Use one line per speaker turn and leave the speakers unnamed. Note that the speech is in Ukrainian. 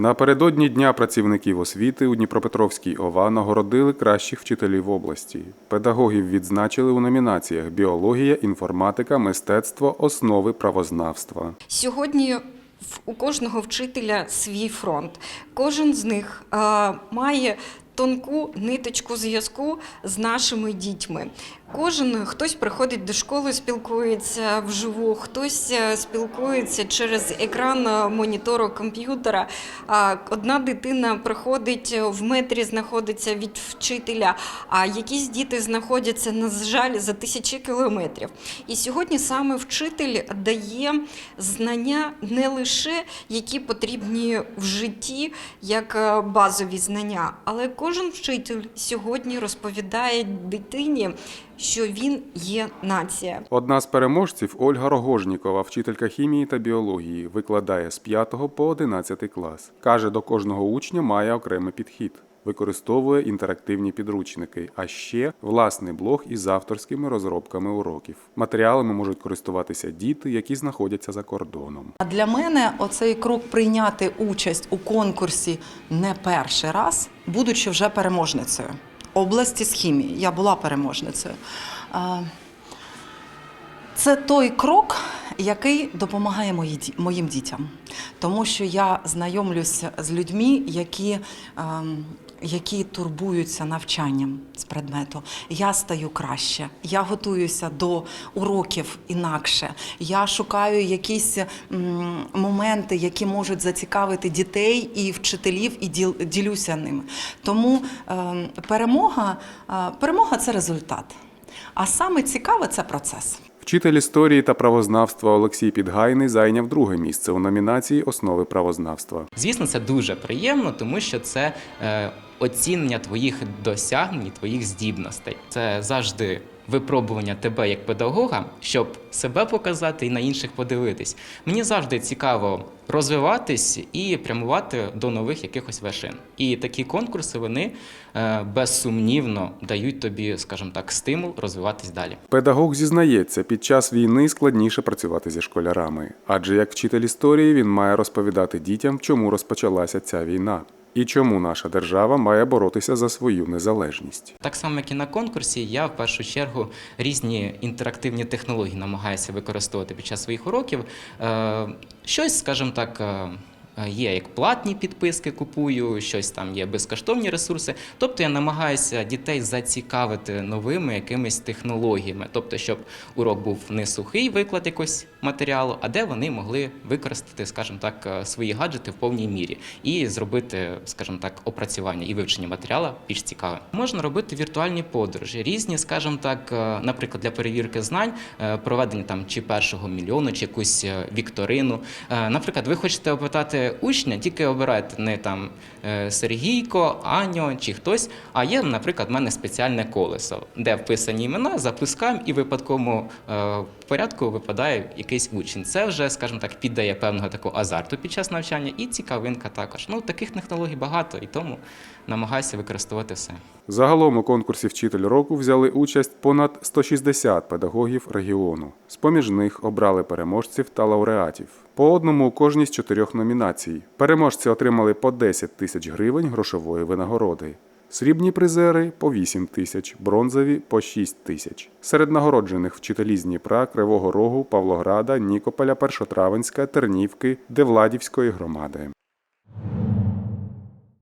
Напередодні Дня працівників освіти у Дніпропетровській ОВА нагородили кращих вчителів області. Педагогів відзначили у номінаціях біологія, інформатика, мистецтво, основи правознавства.
Сьогодні у кожного вчителя свій фронт. Кожен з них має тонку ниточку зв'язку з нашими дітьми. Кожен хтось приходить до школи, спілкується вживу, хтось е, спілкується через екран е, монітору комп'ютера. Одна дитина приходить е, в метрі, знаходиться від вчителя, а якісь діти знаходяться, на жаль, за тисячі кілометрів. І сьогодні саме вчитель дає знання не лише які потрібні в житті, як базові знання, але кожен вчитель сьогодні розповідає дитині, що він є нація.
Одна з переможців Ольга Рогожнікова, вчителька хімії та біології, викладає з 5 по 11 клас. Каже, до кожного учня має окремий підхід. Використовує інтерактивні підручники, а ще власний блог із авторськими розробками уроків. Матеріалами можуть користуватися діти, які знаходяться за кордоном.
А для мене оцей крок прийняти участь у конкурсі не перший раз, будучи вже переможницею області з хімії. Я була переможницею. Це той крок, який допомагає моїм дітям, тому що я знайомлюся з людьми, які, ем, які турбуються навчанням з предмету. Я стаю краще, я готуюся до уроків інакше. Я шукаю якісь моменти, які можуть зацікавити дітей і вчителів, і діл- ділюся ними. Тому ем, перемога, е, перемога це результат. А саме цікаве це процес.
Вчитель історії та правознавства Олексій Підгайний зайняв друге місце у номінації Основи правознавства.
Звісно, це дуже приємно, тому що це е, оцінення твоїх досягнень, твоїх здібностей. Це завжди випробування тебе як педагога, щоб себе показати і на інших подивитись. Мені завжди цікаво розвиватись і прямувати до нових якихось вершин. І такі конкурси вони е, безсумнівно дають тобі, скажімо так, стимул розвиватись далі.
Педагог зізнається, під час війни складніше працювати зі школярами, адже як вчитель історії він має розповідати дітям, чому розпочалася ця війна і чому наша держава має боротися за свою незалежність.
Так само, як і на конкурсі, я в першу чергу різні інтерактивні технології намагаюся використовувати під час своїх уроків. Е, Щось, скажімо так. Е, Є як платні підписки, купую, щось там є безкоштовні ресурси. Тобто я намагаюся дітей зацікавити новими якимись технологіями, тобто, щоб урок був не сухий виклад якогось матеріалу, а де вони могли використати, скажімо так, е, свої гаджети в повній мірі і зробити, скажімо так, опрацювання і вивчення матеріалу більш цікавим. Можна робити віртуальні подорожі, різні, скажімо так, е, наприклад, для перевірки знань, проведення там чи першого мільйону, чи якусь вікторину. Наприклад, ви хочете опитати учня, тільки обирайте не там е, Сергійко, Аню чи хтось. А є, наприклад, в мене спеціальне колесо, де вписані імена, запускаємо і в випадковому е, порядку випадає якийсь учень. Це вже, скажімо так, піддає певного такого азарту під час навчання і цікавинка також. Ну, таких технологій багато, і тому намагаюся використовувати все.
Загалом у конкурсі Вчитель року взяли участь понад 160 педагогів регіону. З поміж них обрали переможців та лауреатів. По одному у кожній з чотирьох номінацій. Переможці отримали по 10 тисяч гривень грошової винагороди. Срібні призери по 8 тисяч, бронзові по 6 тисяч. Серед нагороджених вчителі з Дніпра, Кривого Рогу, Павлограда, Нікополя, Першотравенська, Тернівки, Девладівської громади.